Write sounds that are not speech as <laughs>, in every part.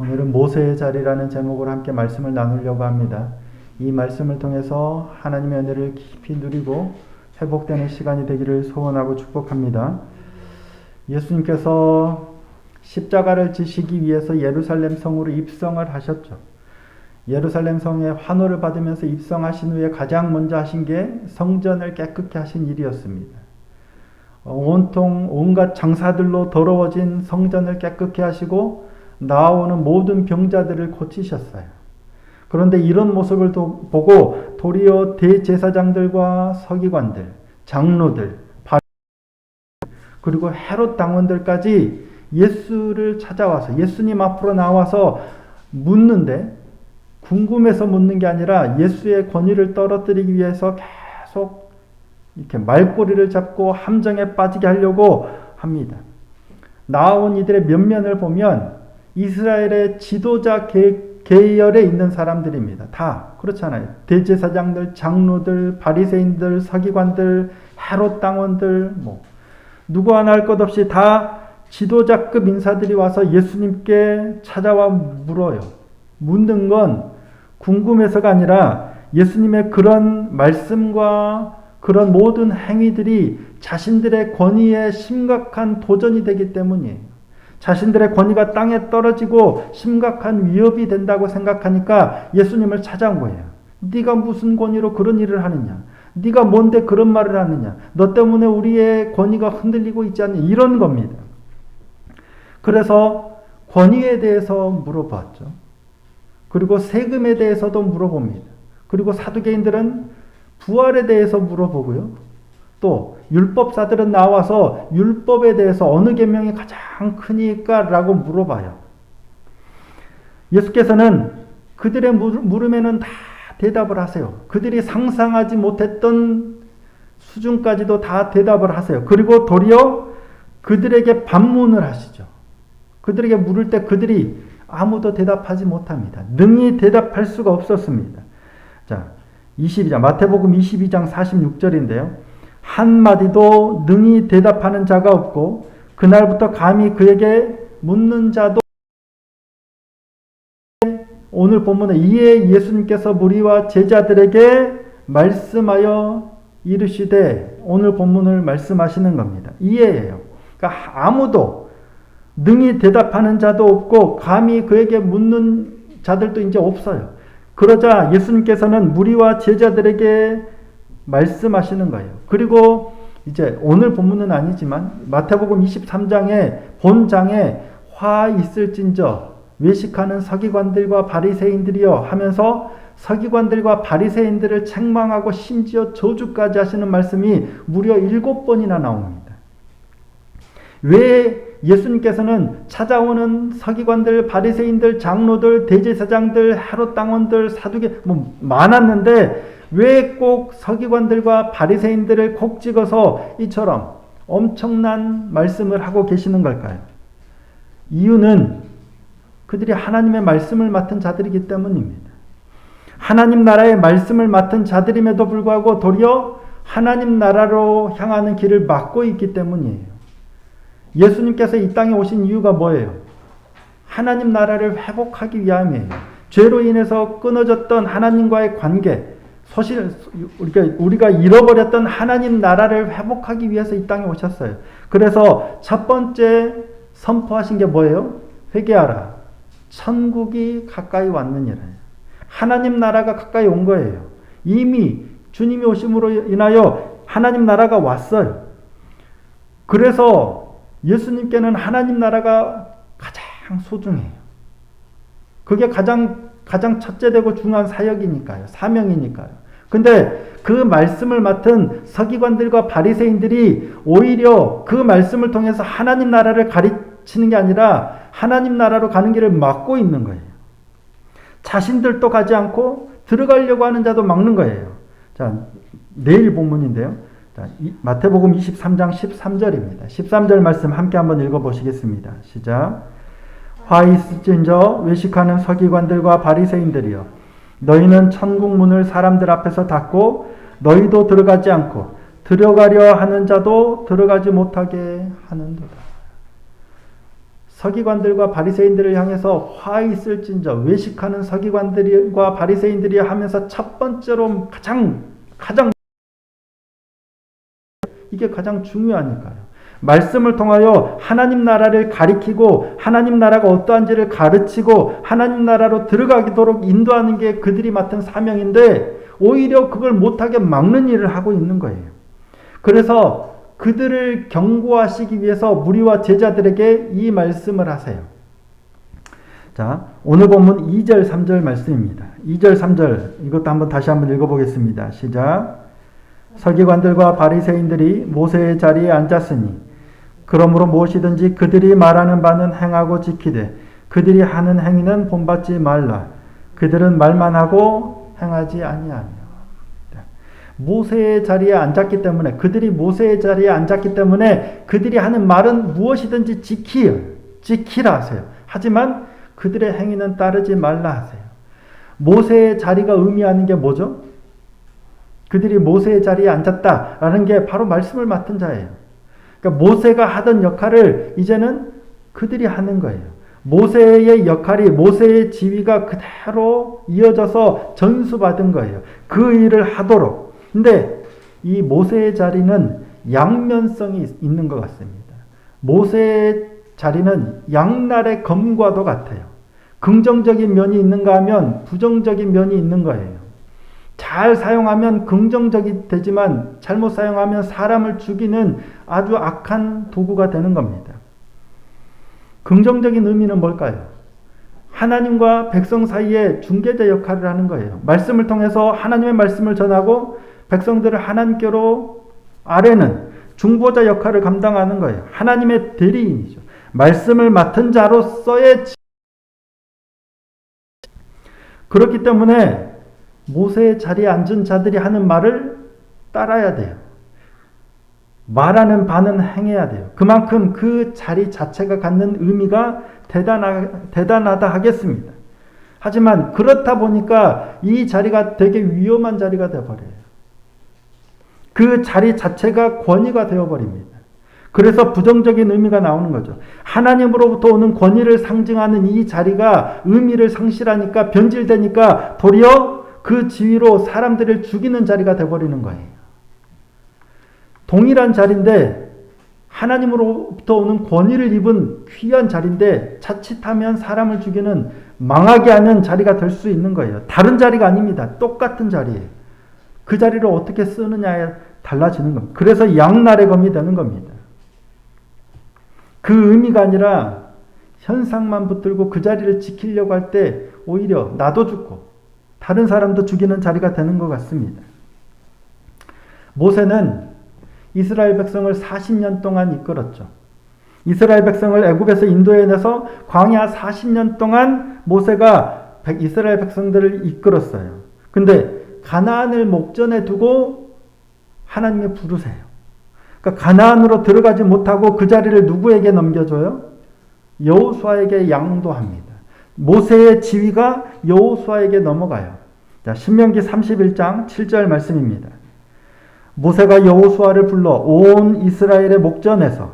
오늘은 모세의 자리라는 제목으로 함께 말씀을 나누려고 합니다. 이 말씀을 통해서 하나님의 은혜를 깊이 누리고 회복되는 시간이 되기를 소원하고 축복합니다. 예수님께서 십자가를 지시기 위해서 예루살렘 성으로 입성을 하셨죠. 예루살렘 성에 환호를 받으면서 입성하신 후에 가장 먼저 하신 게 성전을 깨끗게 하신 일이었습니다. 어, 온통 온갖 장사들로 더러워진 성전을 깨끗게 하시고 나오는 모든 병자들을 고치셨어요. 그런데 이런 모습을 도, 보고 도리어 대제사장들과 서기관들, 장로들, 그리고 헤롯 당원들까지 예수를 찾아와서 예수님 앞으로 나와서 묻는데 궁금해서 묻는 게 아니라 예수의 권위를 떨어뜨리기 위해서 계속 이렇게 말꼬리를 잡고 함정에 빠지게 하려고 합니다. 나온 이들의 면면을 보면 이스라엘의 지도자 계열에 있는 사람들입니다. 다 그렇잖아요. 대제사장들, 장로들, 바리새인들, 서기관들, 헤롯 당원들 뭐 누구 하나 할 것 없이 다 지도자급 인사들이 와서 예수님께 찾아와 물어요. 묻는 건 궁금해서가 아니라 예수님의 그런 말씀과 그런 모든 행위들이 자신들의 권위에 심각한 도전이 되기 때문이에요. 자신들의 권위가 땅에 떨어지고 심각한 위협이 된다고 생각하니까 예수님을 찾아온 거예요. 네가 무슨 권위로 그런 일을 하느냐? 네가 뭔데 그런 말을 하느냐? 너 때문에 우리의 권위가 흔들리고 있지 않냐? 이런 겁니다. 그래서 권위에 대해서 물어봤죠. 그리고 세금에 대해서도 물어봅니다. 그리고 사두개인들은 부활에 대해서 물어보고요. 또 율법사들은 나와서 율법에 대해서 어느 계명이 가장 크니까라고 물어봐요. 예수께서는 그들의 물음에는 다 대답을 하세요. 그들이 상상하지 못했던 수준까지도 다 대답을 하세요. 그리고 도리어 그들에게 반문을 하시죠. 그들에게 물을 때 그들이 아무도 대답하지 못합니다. 능히 대답할 수가 없었습니다. 자, 22장, 마태복음 22장 46절인데요. 한마디도 능히 대답하는 자가 없고, 그날부터 감히 그에게 묻는 자도 오늘 본문에 이에 예수님께서 무리와 제자들에게 말씀하여 이르시되 오늘 본문을 말씀하시는 겁니다. 이해예요. 그러니까 아무도 능히 대답하는 자도 없고 감히 그에게 묻는 자들도 이제 없어요. 그러자 예수님께서는 무리와 제자들에게 말씀하시는 거예요. 그리고 이제 오늘 본문은 아니지만 마태복음 23장에 본장에 화 있을진저 외식하는 서기관들과 바리새인들이여 하면서 서기관들과 바리새인들을 책망하고 심지어 저주까지 하시는 말씀이 무려 일곱 번이나 나옵니다. 왜 예수님께서는 찾아오는 서기관들, 바리새인들, 장로들, 대제사장들, 하롯 당원들, 사두개 뭐 많았는데 왜 꼭 서기관들과 바리새인들을 콕 찍어서 이처럼 엄청난 말씀을 하고 계시는 걸까요? 이유는 그들이 하나님의 말씀을 맡은 자들이기 때문입니다. 하나님 나라의 말씀을 맡은 자들임에도 불구하고 도리어 하나님 나라로 향하는 길을 막고 있기 때문이에요. 예수님께서 이 땅에 오신 이유가 뭐예요? 하나님 나라를 회복하기 위함이에요. 죄로 인해서 끊어졌던 하나님과의 관계, 소실 우리가 우리가 잃어버렸던 하나님 나라를 회복하기 위해서 이 땅에 오셨어요. 그래서 첫 번째 선포하신 게 뭐예요? 회개하라. 천국이 가까이 왔느니라. 하나님 나라가 가까이 온 거예요. 이미 주님이 오심으로 인하여 하나님 나라가 왔어요. 그래서 예수님께는 하나님 나라가 가장 소중해요. 그게 가장 가장 첫째 되고 중요한 사역이니까요. 사명이니까요. 근데 그 말씀을 맡은 서기관들과 바리새인들이 오히려 그 말씀을 통해서 하나님 나라를 가르치는 게 아니라 하나님 나라로 가는 길을 막고 있는 거예요. 자신들도 가지 않고 들어가려고 하는 자도 막는 거예요. 자, 내일 본문인데요. 자, 마태복음 23장 13절입니다. 13절 말씀 함께 한번 읽어 보시겠습니다. 시작. 화 있을진저 외식하는 서기관들과 바리새인들이여 너희는 천국 문을 사람들 앞에서 닫고 너희도 들어가지 않고 들어가려 하는 자도 들어가지 못하게 하는도다. 서기관들과 바리새인들을 향해서 화 있을진저 외식하는 서기관들과 바리새인들이 하면서 첫 번째로 가장 가장 이게 가장 중요하니까요. 말씀을 통하여 하나님 나라를 가리키고 하나님 나라가 어떠한지를 가르치고 하나님 나라로 들어가도록 인도하는 게 그들이 맡은 사명인데 오히려 그걸 못하게 막는 일을 하고 있는 거예요. 그래서 그들을 경고하시기 위해서 무리와 제자들에게 이 말씀을 하세요. 자, 오늘 본문 2절, 3절 말씀입니다. 2절, 3절 이것도 한번 다시 한번 읽어보겠습니다. 시작. 서기관들과 바리새인들이 모세의 자리에 앉았으니 그러므로 무엇이든지 그들이 말하는 바는 행하고 지키되 그들이 하는 행위는 본받지 말라. 그들은 말만 하고 행하지 아니하며. 모세의 자리에 앉았기 때문에 그들이 모세의 자리에 앉았기 때문에 그들이 하는 말은 무엇이든지 지키 지키라 하세요. 하지만 그들의 행위는 따르지 말라 하세요. 모세의 자리가 의미하는 게 뭐죠? 그들이 모세의 자리에 앉았다라는 게 바로 말씀을 맡은 자예요. 그러니까 모세가 하던 역할을 이제는 그들이 하는 거예요. 모세의 역할이 모세의 지위가 그대로 이어져서 전수받은 거예요. 그 일을 하도록. 근데 이 모세의 자리는 양면성이 있는 것 같습니다. 모세의 자리는 양날의 검과도 같아요. 긍정적인 면이 있는가 하면 부정적인 면이 있는 거예요. 잘 사용하면 긍정적이 되지만 잘못 사용하면 사람을 죽이는 아주 악한 도구가 되는 겁니다. 긍정적인 의미는 뭘까요? 하나님과 백성 사이에 중개자 역할을 하는 거예요. 말씀을 통해서 하나님의 말씀을 전하고 백성들을 하나님께로 아래는 중보자 역할을 감당하는 거예요. 하나님의 대리인이죠. 말씀을 맡은 자로서의 그렇기 때문에 모세의 자리에 앉은 자들이 하는 말을 따라야 돼요. 말하는 바는 행해야 돼요. 그만큼 그 자리 자체가 갖는 의미가 대단하, 대단하다 하겠습니다. 하지만 그렇다 보니까 이 자리가 되게 위험한 자리가 되어버려요. 그 자리 자체가 권위가 되어버립니다. 그래서 부정적인 의미가 나오는 거죠. 하나님으로부터 오는 권위를 상징하는 이 자리가 의미를 상실하니까 변질되니까 도리어 그 지위로 사람들을 죽이는 자리가 되어버리는 거예요. 동일한 자리인데 하나님으로부터 오는 권위를 입은 귀한 자리인데 자칫하면 사람을 죽이는 망하게 하는 자리가 될 수 있는 거예요. 다른 자리가 아닙니다. 똑같은 자리예요. 그 자리를 어떻게 쓰느냐에 달라지는 겁니다. 그래서 양날의 검이 되는 겁니다. 그 의미가 아니라 현상만 붙들고 그 자리를 지키려고 할 때 오히려 나도 죽고 다른 사람도 죽이는 자리가 되는 것 같습니다. 모세는 이스라엘 백성을 40년 동안 이끌었죠. 이스라엘 백성을 애굽에서 인도해 내서 광야 40년 동안 모세가 이스라엘 백성들을 이끌었어요. 근데 가나안을 목전에 두고 하나님이 부르세요. 그러니까 가나안으로 들어가지 못하고 그 자리를 누구에게 넘겨줘요? 여호수아에게 양도합니다. 모세의 지위가 여호수아에게 넘어가요. 자, 신명기 31장 7절 말씀입니다. 모세가 여호수아를 불러 온 이스라엘의 목전에서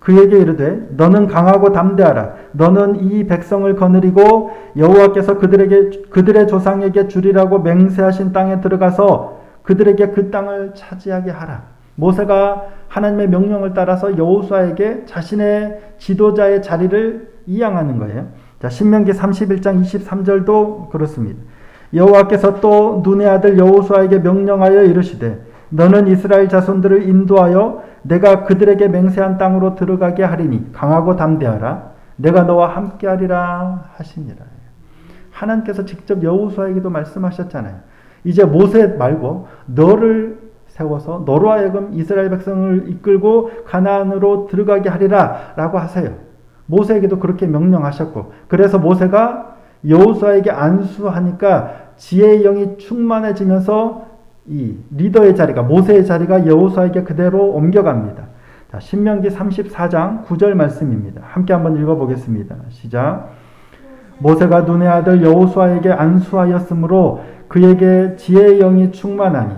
그에게 이르되 너는 강하고 담대하라 너는 이 백성을 거느리고 여호와께서 그들에게 그들의 조상에게 주리라고 맹세하신 땅에 들어가서 그들에게 그 땅을 차지하게 하라. 모세가 하나님의 명령을 따라서 여호수아에게 자신의 지도자의 자리를 이양하는 거예요. 자, 신명기 31장 23절도 그렇습니다. 여호와께서 또 눈의 아들 여호수아에게 명령하여 이르시되 너는 이스라엘 자손들을 인도하여 내가 그들에게 맹세한 땅으로 들어가게 하리니 강하고 담대하라 내가 너와 함께하리라 하시니라. 하나님께서 직접 여호수아에게도 말씀하셨잖아요. 이제 모세 말고 너를 세워서 너로 하여금 이스라엘 백성을 이끌고 가나안으로 들어가게 하리라라고 하세요. 모세에게도 그렇게 명령하셨고 그래서 모세가 여호수아에게 안수하니까 지혜의 영이 충만해지면서 이 리더의 자리가 모세의 자리가 여호수아에게 그대로 옮겨갑니다. 자, 신명기 34장 9절 말씀입니다. 함께 한번 읽어 보겠습니다. 시작. 모세가 눈의 아들 여호수아에게 안수하였으므로 그에게 지혜의 영이 충만하니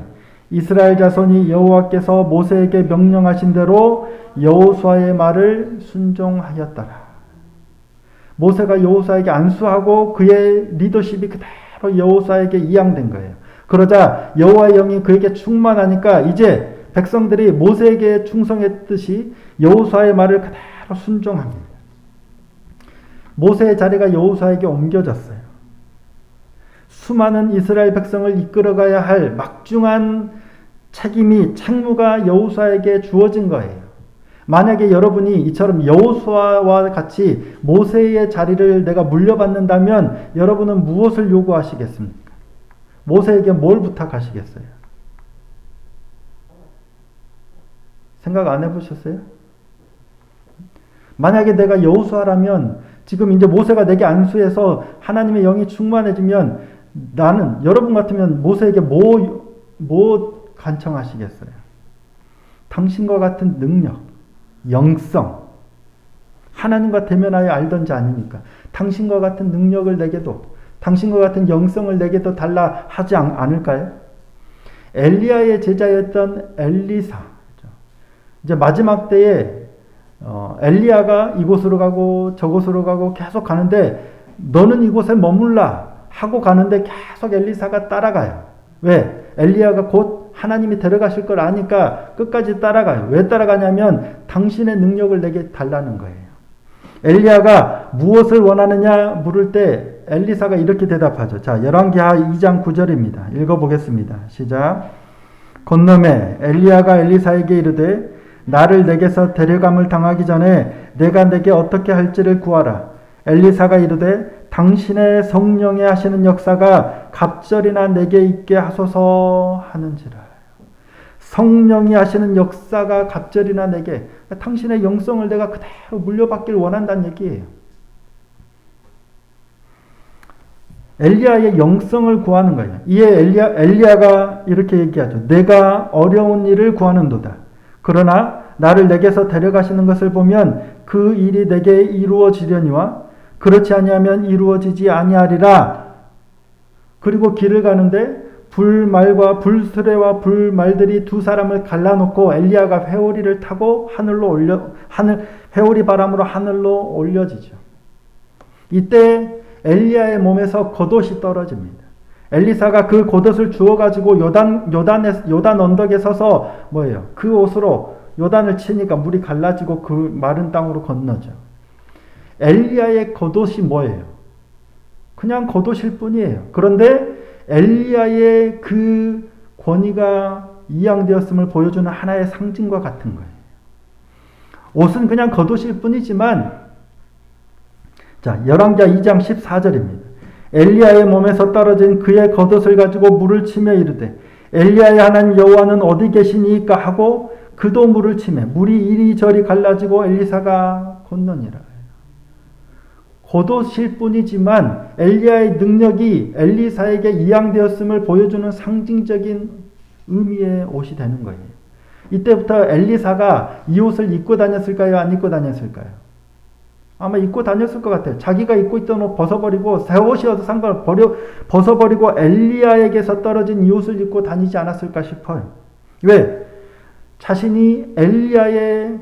이스라엘 자손이 여호와께서 모세에게 명령하신 대로 여호수아의 말을 순종하였더라. 모세가 여호수아에게 안수하고 그의 리더십이 그대로 여호수아에게 이양된 거예요. 그러자 여호와의 영이 그에게 충만하니까 이제 백성들이 모세에게 충성했듯이 여호수아의 말을 그대로 순종합니다. 모세의 자리가 여호수아에게 옮겨졌어요. 수많은 이스라엘 백성을 이끌어가야 할 막중한 책임이 책무가 여호수아에게 주어진 거예요. 만약에 여러분이 이처럼 여호수아와 같이 모세의 자리를 내가 물려받는다면 여러분은 무엇을 요구하시겠습니까? 모세에게 뭘 부탁하시겠어요? 생각 안 해보셨어요? 만약에 내가 여호수아라면 지금 이제 모세가 내게 안수해서 하나님의 영이 충만해지면 나는 여러분 같으면 모세에게 뭐, 뭐 간청하시겠어요? 당신과 같은 능력, 영성, 하나님과 대면하여 알던지 아닙니까? 당신과 같은 능력을 내게도, 당신과 같은 영성을 내게도 달라 하지 않을까요? 엘리야의 제자였던 엘리사, 이제 마지막 때에 어, 엘리야가 이곳으로 가고 저곳으로 가고 계속 가는데 너는 이곳에 머물라 하고 가는데 계속 엘리사가 따라가요. 왜? 엘리야가 곧 하나님이 데려가실 걸 아니까 끝까지 따라가요. 왜 따라가냐면 당신의 능력을 내게 달라는 거예요. 엘리야가 무엇을 원하느냐 물을 때 엘리사가 이렇게 대답하죠. 자, 열왕기하 2장 9절입니다. 읽어 보겠습니다. 시작. 건너매 엘리야가 엘리사에게 이르되 나를 내게서 데려감을 당하기 전에 내가 내게 어떻게 할지를 구하라. 엘리사가 이르되 당신의 성령에 하시는 역사가 갑절이나 내게 있게 하소서 하는지라. 성령이 하시는 역사가 갑절이나 내게 당신의 영성을 내가 그대로 물려받길 원한다는 얘기예요. 엘리야의 영성을 구하는 거예요. 이에 엘리야, 엘리야가 이렇게 얘기하죠. 내가 어려운 일을 구하는도다. 그러나 나를 내게서 데려가시는 것을 보면 그 일이 내게 이루어지려니와 그렇지 아니하면 이루어지지 아니하리라. 그리고 길을 가는데 불말과 불수레와 불말들이 두 사람을 갈라놓고 엘리야가 회오리를 타고 하늘로 올려 하늘 회오리 바람으로 하늘로 올려지죠. 이때 엘리야의 몸에서 겉옷이 떨어집니다. 엘리사가 그 겉옷을 주워 가지고 요단 요단에 요단 언덕에 서서 뭐예요? 그 옷으로 요단을 치니까 물이 갈라지고 그 마른 땅으로 건너죠. 엘리야의 겉옷이 뭐예요? 그냥 겉옷일 뿐이에요. 그런데 엘리야의 그 권위가 이양되었음을 보여주는 하나의 상징과 같은 거예요. 옷은 그냥 겉옷일 뿐이지만 자, 열왕기하 2장 14절입니다. 엘리야의 몸에서 떨어진 그의 겉옷을 가지고 물을 치며 이르되 엘리야의 하나님 여호와는 어디 계시니까 하고 그도 물을 치매 물이 이리저리 갈라지고 엘리사가 건너니라. 겉옷일 뿐이지만 엘리야의 능력이 엘리사에게 이양되었음을 보여주는 상징적인 의미의 옷이 되는 거예요. 이때부터 엘리사가 이 옷을 입고 다녔을까요? 안 입고 다녔을까요? 아마 입고 다녔을 것 같아요. 자기가 입고 있던 옷 벗어버리고 새 옷이어도 상관을 버려 벗어버리고 엘리야에게서 떨어진 이 옷을 입고 다니지 않았을까 싶어요. 왜? 자신이 엘리야의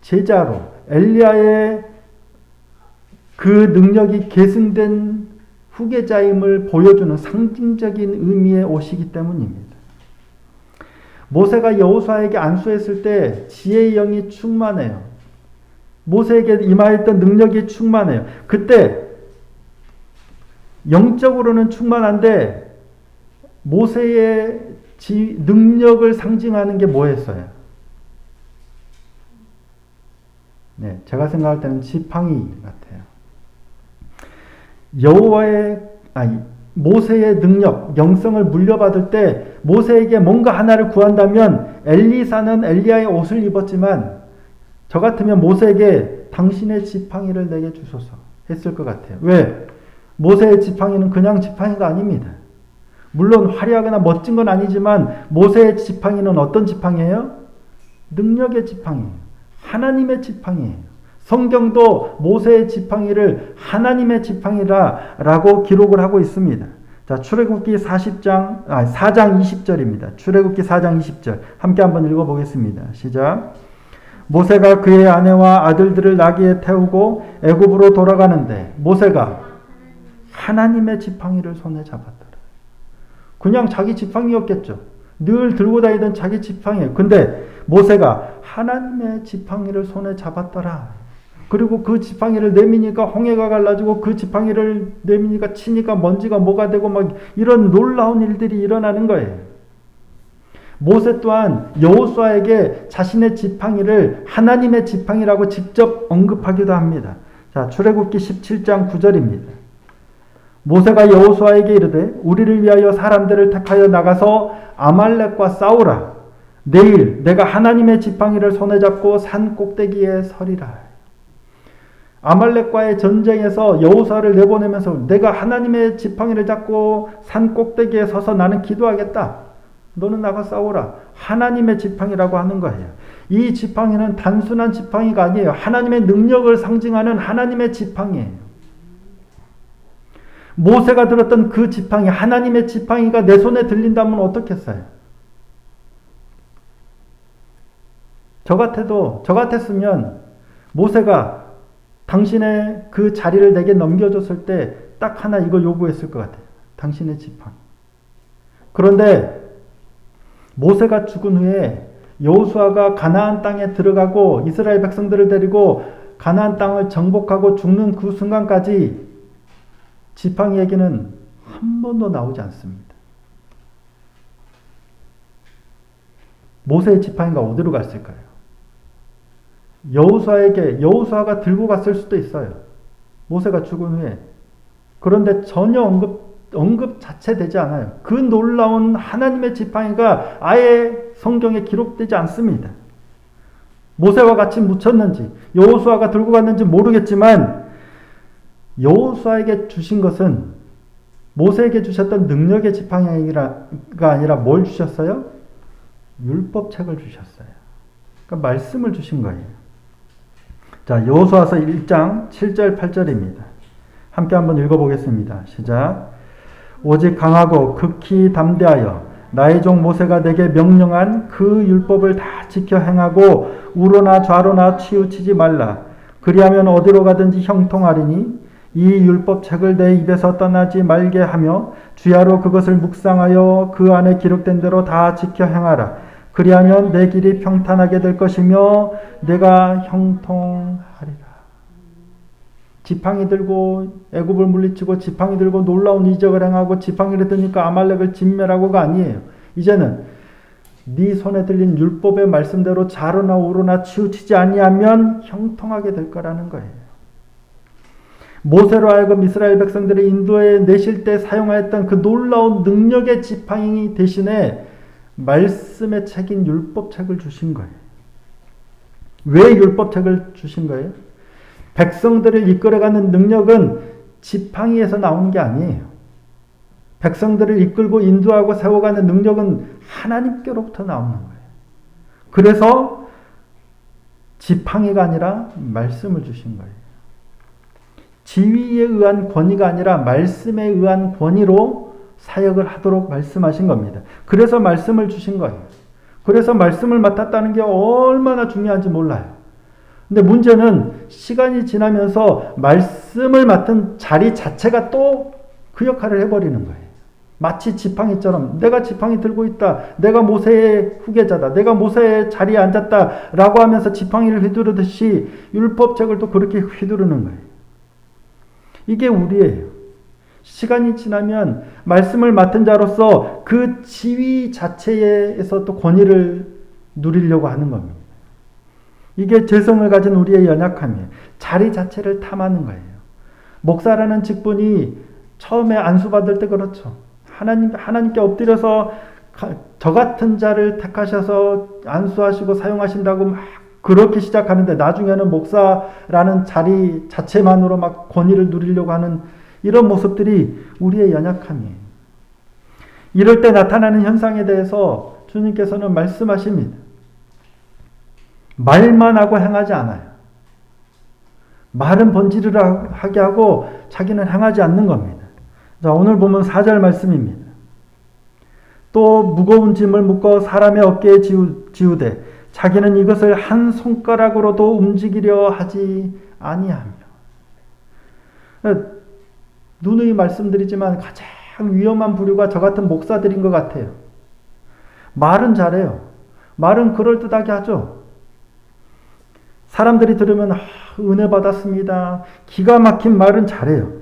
제자로 엘리야의 그 능력이 계승된 후계자임을 보여주는 상징적인 의미의 옷이기 때문입니다. 모세가 여호수아에게 안수했을 때 지혜의 영이 충만해요. 모세에게 임하였던 능력이 충만해요. 그때 영적으로는 충만한데 모세의 지, 능력을 상징하는 게 뭐였어요? 네, 제가 생각할 때는 지팡이 같아요. 여호와의 아니 모세의 능력, 영성을 물려받을 때 모세에게 뭔가 하나를 구한다면 엘리사는 엘리야의 옷을 입었지만 저 같으면 모세에게 당신의 지팡이를 내게 주소서 했을 것 같아요. 왜? 모세의 지팡이는 그냥 지팡이가 아닙니다. 물론 화려하거나 멋진 건 아니지만 모세의 지팡이는 어떤 지팡이에요? 능력의 지팡이에요. 하나님의 지팡이에요. 성경도 모세의 지팡이를 하나님의 지팡이라라고 기록을 하고 있습니다. 자, 출애굽기 40장 아 4장 20절입니다. 출애굽기 4장 20절. 함께 한번 읽어 보겠습니다. 시작. 모세가 그의 아내와 아들들을 나귀에 태우고 애굽으로 돌아가는데 모세가 하나님의 지팡이를 손에 잡았더라. 그냥 자기 지팡이였겠죠. 늘 들고 다니던 자기 지팡이. 근데 모세가 하나님의 지팡이를 손에 잡았더라. 그리고 그 지팡이를 내미니까 홍해가 갈라지고 그 지팡이를 내미니까 치니까 먼지가 뭐가 되고 막 이런 놀라운 일들이 일어나는 거예요. 모세 또한 여호수아에게 자신의 지팡이를 하나님의 지팡이라고 직접 언급하기도 합니다. 자, 출애굽기 17장 9절입니다. 모세가 여호수아에게 이르되 우리를 위하여 사람들을 택하여 나가서 아말렉과 싸우라. 내일 내가 하나님의 지팡이를 손에 잡고 산 꼭대기에 서리라. 아말렉과의 전쟁에서 여호수아를 내보내면서 내가 하나님의 지팡이를 잡고 산 꼭대기에 서서 나는 기도하겠다. 너는 나가 싸우라. 하나님의 지팡이라고 하는 거예요. 이 지팡이는 단순한 지팡이가 아니에요. 하나님의 능력을 상징하는 하나님의 지팡이에요. 모세가 들었던 그 지팡이, 하나님의 지팡이가 내 손에 들린다면 어떻겠어요? 저 같아도, 저 같았으면 모세가 당신의 그 자리를 내게 넘겨줬을 때 딱 하나 이거 요구했을 것 같아요. 당신의 지팡이. 그런데 모세가 죽은 후에 여호수아가 가나안 땅에 들어가고 이스라엘 백성들을 데리고 가나안 땅을 정복하고 죽는 그 순간까지 지팡이 얘기는 한 번도 나오지 않습니다. 모세의 지팡이가 어디로 갔을까요? 여호수아에게 여호수아가 들고 갔을 수도 있어요. 모세가 죽은 후에. 그런데 전혀 언급 언급 자체 되지 않아요. 그 놀라운 하나님의 지팡이가 아예 성경에 기록되지 않습니다. 모세와 같이 묻혔는지 여호수아가 들고 갔는지 모르겠지만 여호수아에게 주신 것은 모세에게 주셨던 능력의 지팡이가 아니라 뭘 주셨어요? 율법책을 주셨어요. 그러니까 말씀을 주신 거예요. 자, 여호수아서 1장 7절 8절입니다. 함께 한번 읽어 보겠습니다. 시작. 오직 강하고 극히 담대하여 나의 종 모세가 내게 명령한 그 율법을 다 지켜 행하고 우로나 좌로나 치우치지 말라. 그리하면 어디로 가든지 형통하리니 이 율법책을 내 입에서 떠나지 말게 하며 주야로 그것을 묵상하여 그 안에 기록된 대로 다 지켜 행하라. 그리하면 내 길이 평탄하게 될 것이며 내가 형통하리라. 지팡이 들고 애굽을 물리치고 지팡이 들고 놀라운 이적을 행하고 지팡이를 드니까 아말렉을 진멸하고가 아니에요. 이제는 네 손에 들린 율법의 말씀대로 자로나 우로나 치우치지 아니하면 형통하게 될 거라는 거예요. 모세로 하여금 이스라엘 백성들을 인도에 내실 때 사용하였던 그 놀라운 능력의 지팡이 대신에 말씀의 책인 율법책을 주신 거예요. 왜 율법책을 주신 거예요? 백성들을 이끌어가는 능력은 지팡이에서 나오는 게 아니에요. 백성들을 이끌고 인도하고 세워가는 능력은 하나님께로부터 나오는 거예요. 그래서 지팡이가 아니라 말씀을 주신 거예요. 지위에 의한 권위가 아니라 말씀에 의한 권위로 사역을 하도록 말씀하신 겁니다. 그래서 말씀을 주신 거예요. 그래서 말씀을 맡았다는 게 얼마나 중요한지 몰라요. 근데 문제는 시간이 지나면서 말씀을 맡은 자리 자체가 또 그 역할을 해버리는 거예요. 마치 지팡이처럼 내가 지팡이 들고 있다. 내가 모세의 후계자다. 내가 모세의 자리에 앉았다. 라고 하면서 지팡이를 휘두르듯이 율법책을 또 그렇게 휘두르는 거예요. 이게 우리예요. 시간이 지나면 말씀을 맡은 자로서 그 지위 자체에서 또 권위를 누리려고 하는 겁니다. 이게 죄성을 가진 우리의 연약함이에요. 자리 자체를 탐하는 거예요. 목사라는 직분이 처음에 안수받을 때 그렇죠. 하나님, 하나님께 엎드려서 저 같은 자를 택하셔서 안수하시고 사용하신다고 막 그렇게 시작하는데 나중에는 목사라는 자리 자체만으로 막 권위를 누리려고 하는 이런 모습들이 우리의 연약함이에요. 이럴 때 나타나는 현상에 대해서 주님께서는 말씀하십니다. 말만 하고 행하지 않아요. 말은 번지르 하게 하고 자기는 행하지 않는 겁니다. 자, 오늘 보면 4절 말씀입니다. 또 무거운 짐을 묶어 사람의 어깨에 지우, 지우되 자기는 이것을 한 손가락으로도 움직이려 하지 아니하며 누누이 말씀드리지만 가장 위험한 부류가 저 같은 목사들인 것 같아요. 말은 잘해요. 말은 그럴듯하게 하죠. 사람들이 들으면 아, 은혜 받았습니다. 기가 막힌 말은 잘해요.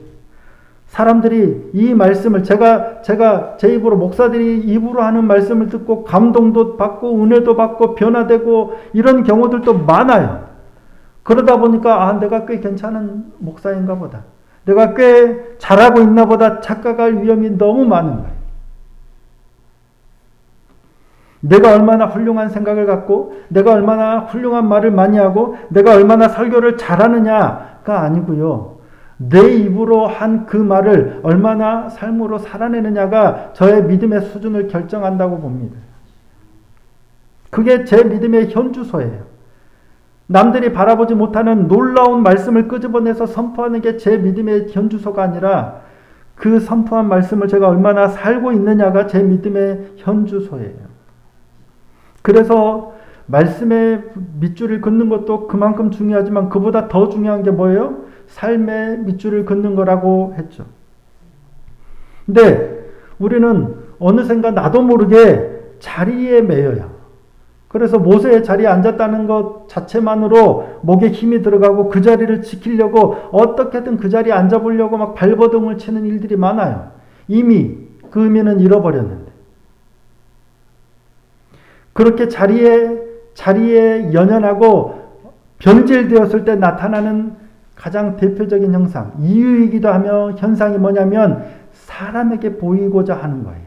사람들이 이 말씀을 제가 제가 제 입으로 목사들이 입으로 하는 말씀을 듣고 감동도 받고 은혜도 받고 변화되고 이런 경우들도 많아요. 그러다 보니까 아 내가 꽤 괜찮은 목사인가 보다. 내가 꽤 잘하고 있나 보다 착각할 위험이 너무 많은 거예요. 내가 얼마나 훌륭한 생각을 갖고 내가 얼마나 훌륭한 말을 많이 하고 내가 얼마나 설교를 잘하느냐가 아니고요. 내 입으로 한 그 말을 얼마나 삶으로 살아내느냐가 저의 믿음의 수준을 결정한다고 봅니다. 그게 제 믿음의 현주소예요. 남들이 바라보지 못하는 놀라운 말씀을 끄집어내서 선포하는 게 제 믿음의 현주소가 아니라 그 선포한 말씀을 제가 얼마나 살고 있느냐가 제 믿음의 현주소예요. 그래서 말씀의 밑줄을 긋는 것도 그만큼 중요하지만 그보다 더 중요한 게 뭐예요? 삶의 밑줄을 긋는 거라고 했죠. 근데 우리는 어느샌가 나도 모르게 자리에 매여요. 그래서 모세의 자리에 앉았다는 것 자체만으로 목에 힘이 들어가고 그 자리를 지키려고 어떻게든 그 자리에 앉아보려고 막 발버둥을 치는 일들이 많아요. 이미 그 의미는 잃어버렸는데. 그렇게 자리에, 자리에 연연하고 변질되었을 때 나타나는 가장 대표적인 형상, 이유이기도 하며 현상이 뭐냐면 사람에게 보이고자 하는 거예요.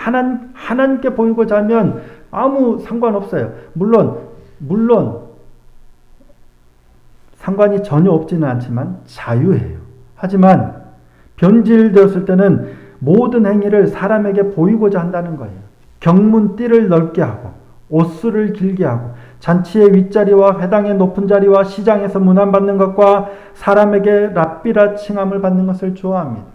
하나님, 하나님께 보이고자 하면 아무 상관없어요. 물론, 물론, 상관이 전혀 없지는 않지만 자유해요. 하지만 변질되었을 때는 모든 행위를 사람에게 보이고자 한다는 거예요. 경문띠를 넓게 하고 옷수를 길게 하고 잔치의 윗자리와 회당의 높은 자리와 시장에서 문안받는 것과 사람에게 랍비라 칭함을 받는 것을 좋아합니다.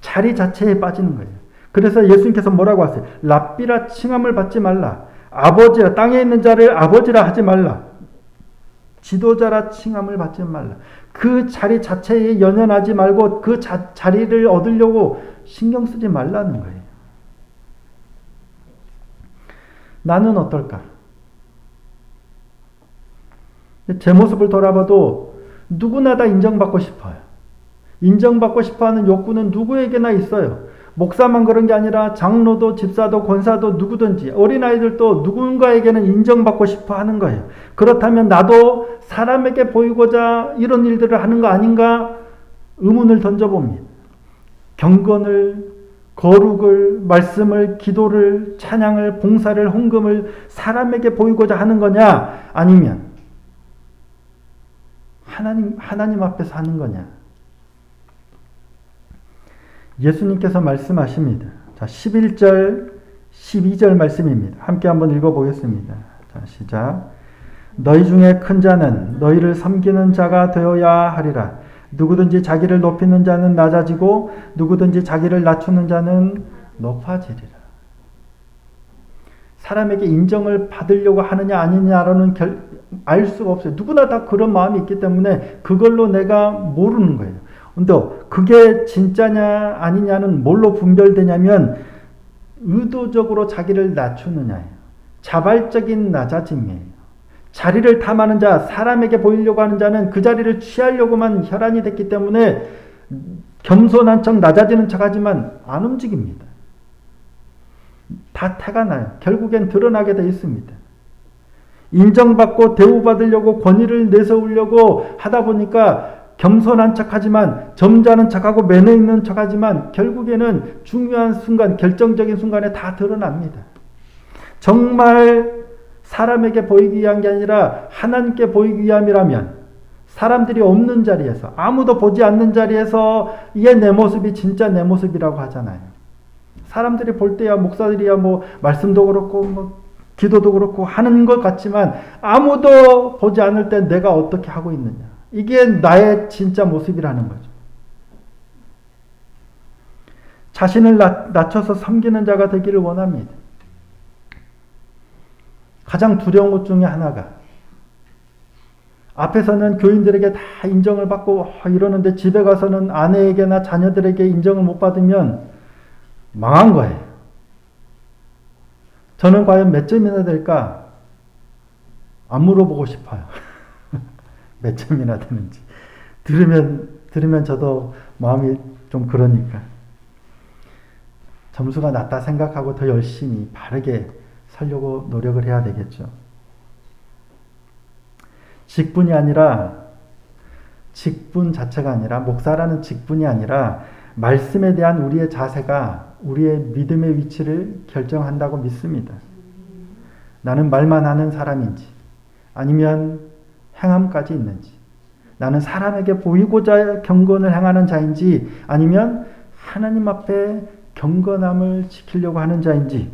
자리 자체에 빠지는 거예요. 그래서 예수님께서 뭐라고 하세요? 랍비라 칭함을 받지 말라. 아버지라 땅에 있는 자를 아버지라 하지 말라. 지도자라 칭함을 받지 말라. 그 자리 자체에 연연하지 말고 그 자, 자리를 얻으려고 신경 쓰지 말라는 거예요. 나는 어떨까? 제 모습을 돌아봐도 누구나 다 인정받고 싶어요. 인정받고 싶어 하는 욕구는 누구에게나 있어요. 목사만 그런 게 아니라 장로도 집사도 권사도 누구든지 어린아이들도 누군가에게는 인정받고 싶어 하는 거예요. 그렇다면 나도 사람에게 보이고자 이런 일들을 하는 거 아닌가 의문을 던져봅니다. 경건을 거룩을, 말씀을, 기도를, 찬양을, 봉사를, 헌금을 사람에게 보이고자 하는 거냐? 아니면 하나님, 하나님 앞에서 하는 거냐? 예수님께서 말씀하십니다. 자, 11절, 12절 말씀입니다. 함께 한번 읽어보겠습니다. 자, 시작. 너희 중에 큰 자는 너희를 섬기는 자가 되어야 하리라. 누구든지 자기를 높이는 자는 낮아지고 누구든지 자기를 낮추는 자는 높아지리라. 사람에게 인정을 받으려고 하느냐 아니냐라는 결, 알 수가 없어요. 누구나 다 그런 마음이 있기 때문에 그걸로 내가 모르는 거예요. 근데 그게 진짜냐 아니냐는 뭘로 분별되냐면 의도적으로 자기를 낮추느냐예요. 자발적인 낮아짐이에요. 자리를 탐하는 자, 사람에게 보이려고 하는 자는 그 자리를 취하려고만 혈안이 됐기 때문에 겸손한 척 낮아지는 척 하지만 안 움직입니다. 다 태가 나요. 결국엔 드러나게 돼 있습니다. 인정받고 대우받으려고 권위를 내세우려고 하다 보니까 겸손한 척 하지만 점잖은 척하고 매너 있는 척 하지만 결국에는 중요한 순간, 결정적인 순간에 다 드러납니다. 정말 사람에게 보이기 위한 게 아니라 하나님께 보이기 위함이라면 사람들이 없는 자리에서 아무도 보지 않는 자리에서 이게 내 모습이 진짜 내 모습이라고 하잖아요. 사람들이 볼 때야 목사들이야 뭐 말씀도 그렇고 뭐 기도도 그렇고 하는 것 같지만 아무도 보지 않을 때 내가 어떻게 하고 있느냐. 이게 나의 진짜 모습이라는 거죠. 자신을 낮춰서 섬기는 자가 되기를 원합니다. 가장 두려운 것 중에 하나가 앞에서는 교인들에게 다 인정을 받고 어, 이러는데 집에 가서는 아내에게나 자녀들에게 인정을 못 받으면 망한 거예요. 저는 과연 몇 점이나 될까? 안 물어보고 싶어요. <laughs> 몇 점이나 되는지. 들으면, 들으면 저도 마음이 좀 그러니까. 점수가 낮다 생각하고 더 열심히 바르게 살려고 노력을 해야 되겠죠. 직분이 아니라 직분 자체가 아니라 목사라는 직분이 아니라 말씀에 대한 우리의 자세가 우리의 믿음의 위치를 결정한다고 믿습니다. 나는 말만 하는 사람인지 아니면 행함까지 있는지 나는 사람에게 보이고자 경건을 행하는 자인지 아니면 하나님 앞에 경건함을 지키려고 하는 자인지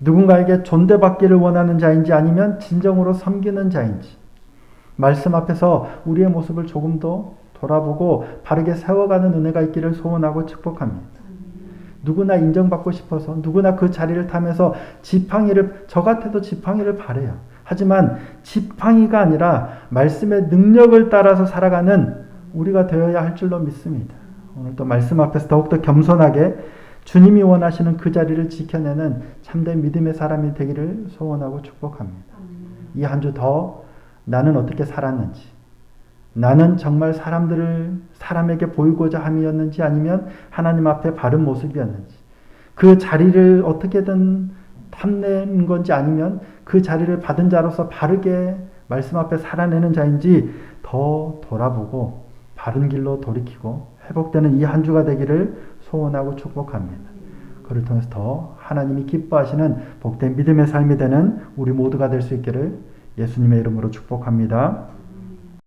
누군가에게 존대받기를 원하는 자인지 아니면 진정으로 섬기는 자인지 말씀 앞에서 우리의 모습을 조금 더 돌아보고 바르게 세워가는 은혜가 있기를 소원하고 축복합니다. 누구나 인정받고 싶어서 누구나 그 자리를 타면서 지팡이를 저 같아도 지팡이를 바래요. 하지만 지팡이가 아니라 말씀의 능력을 따라서 살아가는 우리가 되어야 할 줄로 믿습니다. 오늘 또 말씀 앞에서 더욱더 겸손하게 주님이 원하시는 그 자리를 지켜내는 참된 믿음의 사람이 되기를 소원하고 축복합니다. 이 한 주 더 나는 어떻게 살았는지, 나는 정말 사람들을 사람에게 보이고자 함이었는지 아니면 하나님 앞에 바른 모습이었는지, 그 자리를 어떻게든 탐낸 건지 아니면 그 자리를 받은 자로서 바르게 말씀 앞에 살아내는 자인지 더 돌아보고 바른 길로 돌이키고 회복되는 이 한 주가 되기를 소원하고 축복합니다. 그를 통해서 더 하나님이 기뻐하시는 복된 믿음의 삶이 되는 우리 모두가 될 수 있기를 예수님의 이름으로 축복합니다.